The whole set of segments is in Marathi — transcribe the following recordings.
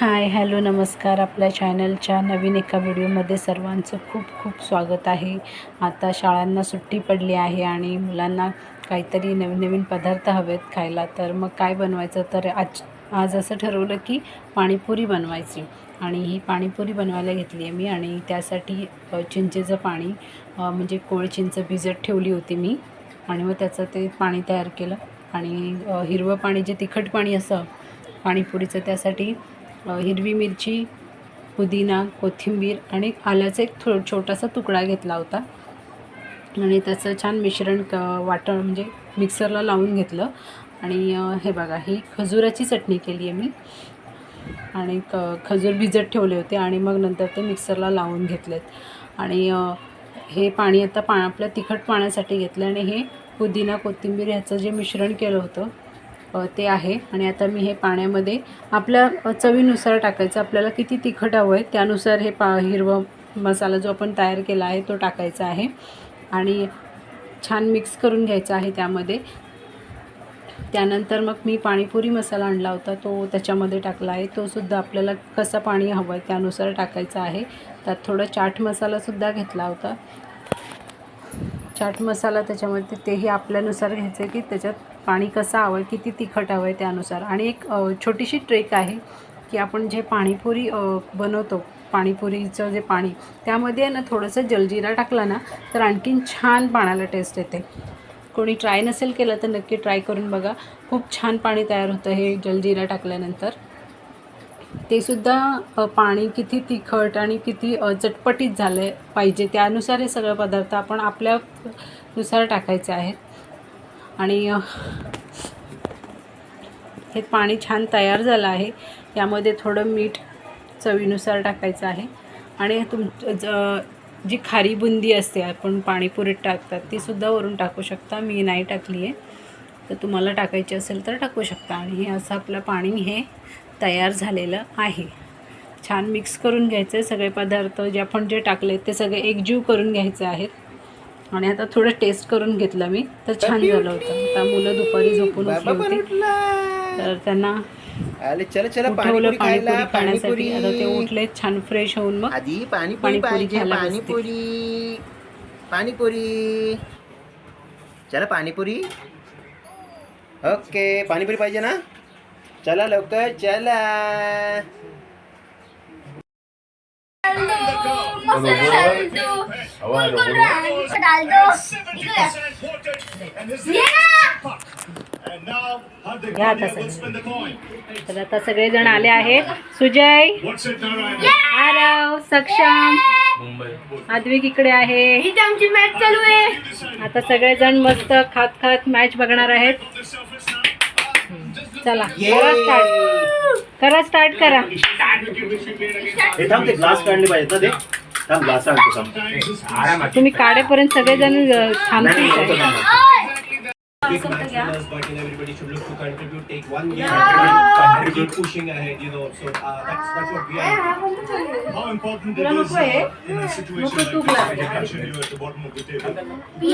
हाय हॅलो नमस्कार. आपल्या चॅनलच्या नवीन एका व्हिडिओमध्ये सर्वांचं खूप खूप स्वागत आहे. आता शाळांना सुट्टी पडली आहे आणि मुलांना काहीतरी नवीन नवीन पदार्थ हवेत खायला. तर मग काय बनवायचं? तर आज आज असं ठरवलं की पाणीपुरी बनवायची. आणि ही पाणीपुरी बनवायला घेतली आहे मी आणि त्यासाठी चिंचेचं पाणी म्हणजे कोळ चिंच भिजत ठेवली होती मी. आणि मग त्याचं ते पाणी तयार केलं. आणि हिरवं पाणी जे तिखट पाणी असं पाणीपुरीचं त्यासाठी हिरवी मिरची पुदिना कोथिंबीर आणि आल्याचा एक थो छोटासा तुकडा घेतला होता. आणि त्याचं छान मिश्रण क वाटण म्हणजे मिक्सरला लावून घेतलं. आणि हे बघा ही खजुराची चटणी केली आहे मी. आणि क खजूर भिजत ठेवले होते आणि मग नंतर ते मिक्सरला लावून घेतलेत. आणि हे पाणी आता पा आपलं तिखट पाण्यासाठी घेतलं आणि हे पुदिना कोथिंबीर ह्याचं जे मिश्रण केलं होतं ते आहे. आणि आता मी हे पाण्यामध्ये आपल्या चवीनुसार टाकायचं. आपल्याला किती तिखट हवं आहे त्यानुसार हे पा हिरवं मसाला जो आपण तयार केला आहे तो टाकायचा आहे. आणि छान मिक्स करून घ्यायचा आहे त्यामध्ये. त्यानंतर मग मी पाणीपुरी मसाला आणला होता तो त्याच्यामध्ये टाकला आहे. तोसुद्धा आपल्याला कसं पाणी हवं आहे त्यानुसार टाकायचा आहे. त्यात थोडं चाट मसालासुद्धा घेतला होता. चाट मसाला त्याच्यामध्ये तेही आपल्यानुसार घ्यायचं आहे की त्याच्यात पाणी कसं हवं आहे किती तिखट हवं आहे त्यानुसार. आणि एक छोटीशी ट्रेक आहे की आपण जे पाणीपुरी बनवतो पाणीपुरीचं जे पाणी त्यामध्ये आहे ना थोडंसं जलजिरा टाकला ना तर आणखीन छान पाण्याला टेस्ट येते. कोणी ट्राय नसेल केलं तर नक्की ट्राय करून बघा. खूप छान पाणी तयार होतं हे जलजिरा टाकल्यानंतर. ते सुद्धा पाणी किती तिखट आणि किती चटपटीत झालं पाहिजे त्यानुसार हे सगळे पदार्थ आपण आपल्यानुसार टाकायचे आहेत. आणि हे पाणी छान तयार झालं आहे. यामध्ये थोडं मीठ चवीनुसार टाकायचं आहे. आणि तुम ज जी खारी बुंदी असते आपण पाणीपुरीत टाकतात ती सुद्धा वरून टाकू शकता. मी नाही टाकली आहे तर तुम्हाला टाकायची असेल तर टाकू शकता. आणि हे असं आपलं पाणी हे तयार झालेलं आहे. छान मिक्स करून घ्यायचं आहे सगळे पदार्थ जे आपण जे टाकले ते सगळे एकजीव करून घ्यायचे आहेत. आणि आता थोडं टेस्ट करून घेतलं मी तर छान झालं होतं. आता मुलं दुपारी झोपून उठली होती. तर त्यांना आले चला चला उठवलं पाणीपुरी खाण्यासाठी. आता ते उठले छान फ्रेश होऊन मग पाणीपुरी खायला. पाणीपुरी. पाणीपुरी. चला पाणीपुरी. ओके पाणीपुरी पाहिजे ना? चला लवकर चला. घ्या आता सगळे तर आता सगळेजण आले आहेत. सुजय आरव सक्षम आद्विक इकडे आहे. इथे आमची मॅच चालू आहे. आता सगळेजण मस्त खात खात मॅच बघणार आहेत. चला करा स्टार्ट करा स्टार्ट करा. हे थांब ते ग्लास काढले पाहिजेत ना ते. थांब ग्लास आणतो थांब. तुम्ही काढेपर्यंत सगळेजण अ, थांबतील नाही, काय? नाही, but in everybody should look to contribute, take one game and keep pushing ahead, you know. So uh, that's that's what we are. How important it is uh, in a situation like this when you continue at the bottom of the table.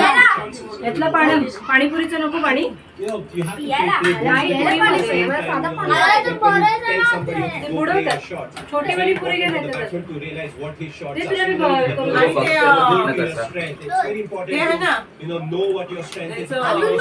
ना Chances. यातलं पाणी पाणीपुरीचं नको पाणी You know, you have to Yeah, play yeah, both yeah, games at the yeah, same yeah, time. yeah, and, yeah, uh, yeah, you tell yeah, somebody yeah, to yeah. go play बुडवतात. a shot, छोटे वाली पुरी important for the घेतात batsman to realize what his shots ते are. तुला मी Similarly, करून the bowler, देते. the your strength. It's very important to you know know what your strength is. how अजून you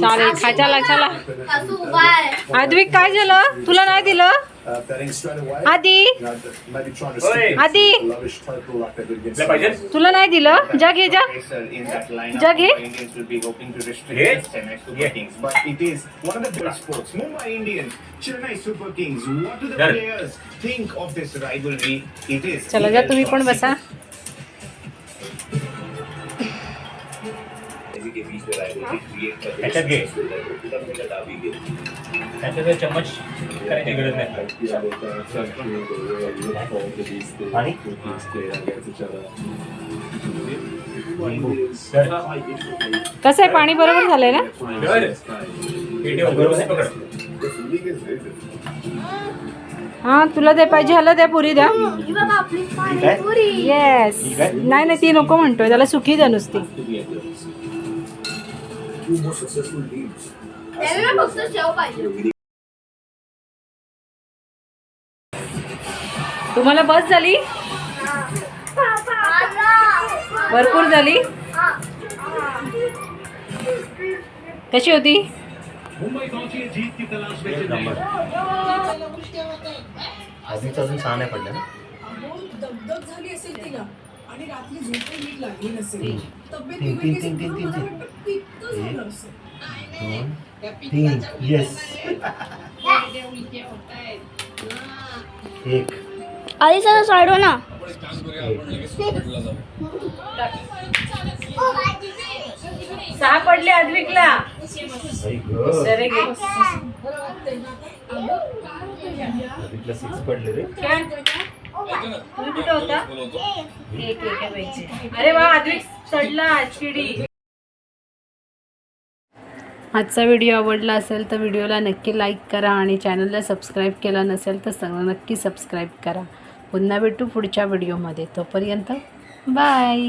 चालेल खा चला. चला आधविक काय झालं तुला नाही दिलं? आधी आधी तुला नाही दिलं? जग हे जग जग हे चला जा तुम्ही पण बसा. ह्याच्यात घे त्याच्यात चम्मच करायची गरज नाही आणि कसं आहे? पाणी बरोबर झालंय ना? हां तुला ते पाहिजे ह्याला द्या पुरी द्या. बघा आपली पाणीपुरी. येस नाही नाही ती नको म्हणतोय. त्याला सुकी द्या नुसती. त्याला ना फक्त शेव पाहिजे तुम्हाला बस झाली? भरपूर झाली? कशी होती? मुंबई पहुंची है जीत की तलाश में एक चेन्नई नंबर आधीच अजून सहा नाही पडल्या दगदग झाली असेल तिला आणि रात्री झोप नीट लागली नसेल तब्येत बिघडली असेल. दोन तीन येस एक आधी सगळं सोडव ना. सहा पडले अद्विकला आई गं. अरे गे आधीतला सिक्स पडले रे. तुम्ही कुठे होता? एक एक अरे वा अद्विक चढला चिडी आजचा व्हिडिओ आवडला असेल तर व्हिडिओला नक्की लाईक करा आणि चॅनलला सबस्क्राईब केला नसेल तर सगळं नक्की सबस्क्राईब करा. पुन्हा भेटू पुढच्या व्हिडिओमध्ये. तोपर्यंत बाय.